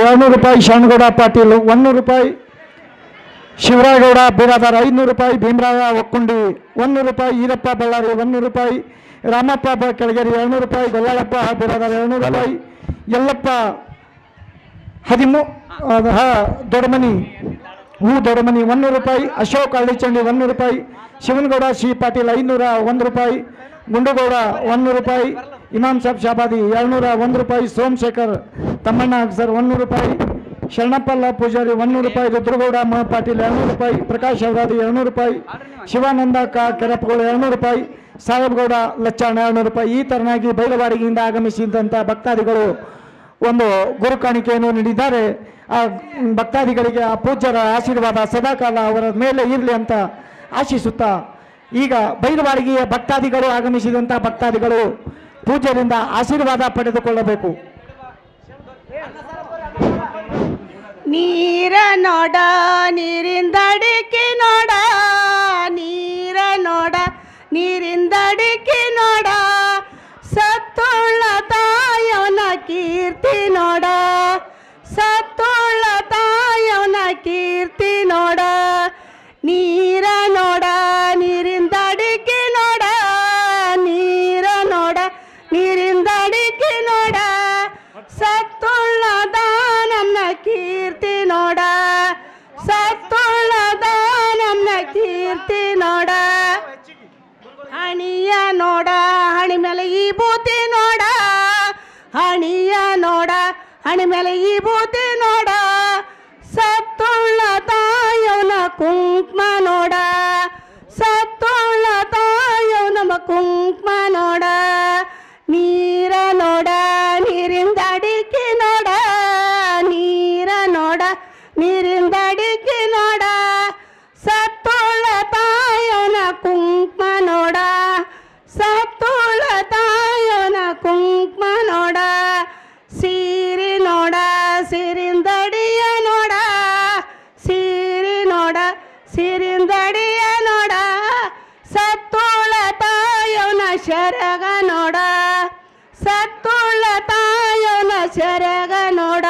ಎರಡ್ನೂರು ರೂಪಾಯಿ ಶರಣಗೌಡ ಪಾಟೀಲ್ ಒಂದೂರು ರೂಪಾಯಿ ಶಿವರಾಗೌಡ ಬಿರಾದಾರ್ ಐನೂರು ರೂಪಾಯಿ ಭೀಮರಾಯ ಒಕ್ಕುಂಡಿ ಒಂದೂರು ರೂಪಾಯಿ ಈರಪ್ಪ ಬಳ್ಳಾರಿ ಒಂದೂರು ರೂಪಾಯಿ ರಾಮಪ್ಪ ಬ- ಕೆಳಗೇರಿ ಎರಡ್ನೂರು ರೂಪಾಯಿ ಗೊಲ್ಲಾಳಪ್ಪ ಬಿರಾದಾರ್ ಎರಡ್ನೂರು ರೂಪಾಯಿ ಯಲ್ಲಪ್ಪ ಹದಿಮೂ ಅದ್ ಹಾ ದೊಡ್ಡಮನಿ ಹೂ ದೊಡ್ಡಮನಿ ಒಂದೂರು ರೂಪಾಯಿ ಅಶೋಕ್ ಹಳ್ಳಿಚಂಡಿ ಒಂದೂರು ರೂಪಾಯಿ ಶಿವನಗೌಡ ಸಿ ಪಾಟೀಲ್ ಐನೂರ ಒಂದು ರೂಪಾಯಿ ಗುಂಡುಗೌಡ ಒಂದೂರು ರೂಪಾಯಿ ಇಮಾಮ್ ಸಾಬ್ ಶಾಬಾದಿ ಎರಡ್ನೂರ ಒಂದು ರೂಪಾಯಿ ಸೋಮಶೇಖರ್ ತಮ್ಮಣ್ಣ ಸರ್ ಒಂದೂರು ರೂಪಾಯಿ. ಶರಣಪ್ಪಲ್ಲ ಪೂಜಾರಿ ಒಂದೂರು ರೂಪಾಯಿ. ರುದ್ರಗೌಡ ಮ ಪಾಟೀಲ್ ಎರಡ್ನೂರು ರೂಪಾಯಿ. ಪ್ರಕಾಶ್ ಅವರಾದಿ ಎರಡ್ನೂರು ರೂಪಾಯಿ. ಶಿವಾನಂದ ಕ ಕೆರಪ್ಪಗಳು ಎರಡ್ನೂರು ರೂಪಾಯಿ. ಸಾಹೇಬ್ಗೌಡ ಲಚ್ಚಾಣ ಎರಡ್ನೂರು ರೂಪಾಯಿ. ಈ ತರನಾಗಿ ಬೈಲವಾಡಿಗೆಯಿಂದ ಆಗಮಿಸಿದಂಥ ಭಕ್ತಾದಿಗಳು ಒಂದು ಗುರು ಕಾಣಿಕೆಯನ್ನು ನೀಡಿದ್ದಾರೆ. ಆ ಭಕ್ತಾದಿಗಳಿಗೆ ಆ ಪೂಜ್ಯರ ಆಶೀರ್ವಾದ ಸದಾಕಾಲ ಅವರ ಮೇಲೆ ಇರಲಿ ಅಂತ ಆಶಿಸುತ್ತಾ, ಈಗ ಬೈಲವಾಡಿಗೆಯ ಭಕ್ತಾದಿಗಳು ಆಗಮಿಸಿದಂಥ ಭಕ್ತಾದಿಗಳು ಪೂಜ್ಯರಿಂದ ಆಶೀರ್ವಾದ ಪಡೆದುಕೊಳ್ಳಬೇಕು. ನೀರ ನೋಡ ನೀರಿಂದ ಅಡಿಕೆ ನೋಡ ನೀರ ನೋಡ ನೀರಿಂದ ಅಡಿಕೆ ನೋಡ ಸತ್ತುಳ್ಳ ತಾಯವನ ಕೀರ್ತಿ ನೋಡ ಸತ್ತುಳ್ಳ ತಾಯವನ ಕೀರ್ತಿ ನೋಡ ನೀರ ನೋಡ ನೀರಿಂದ ಅಡಿಕೆ ನೋಡ ನೀರ ನೋಡ ನೀರಿಂದ ಅಡಿಕೆ ನೋಡ ಸತ್ತುಳ್ಳ ದಾನನ್ನ ಕೀರ್ತಿ ನೋಡ ಸತ್ತುಳ್ಳದ ನನ್ನ ಕೀರ್ತಿ ನೋಡ. ಹಣಿಯ ನೋಡ, ಹಣಿ ಮೇಲೆ ಈ ಬೂತಿ ನೋಡ. ಹಣಿಯ ನೋಡ, ಹಣಿ ಮೇಲೆ ಈ ಬೂತಿ ನೋಡ. ಸೀರಿಂದಡಿಯ ನೋಡ ಸತ್ತುಳ ತಾಯೋನ ಶರಗ ನೋಡ ಸತ್ತುಳ ತಾಯೋನ ಶರಗ ನೋಡ.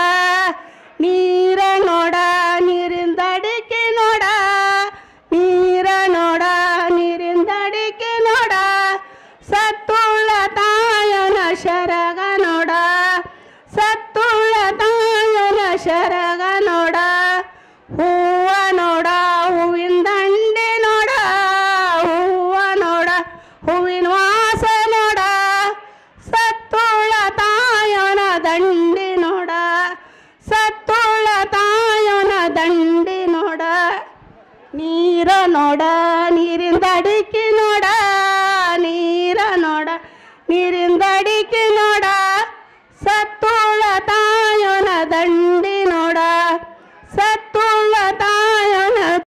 ನೋಡ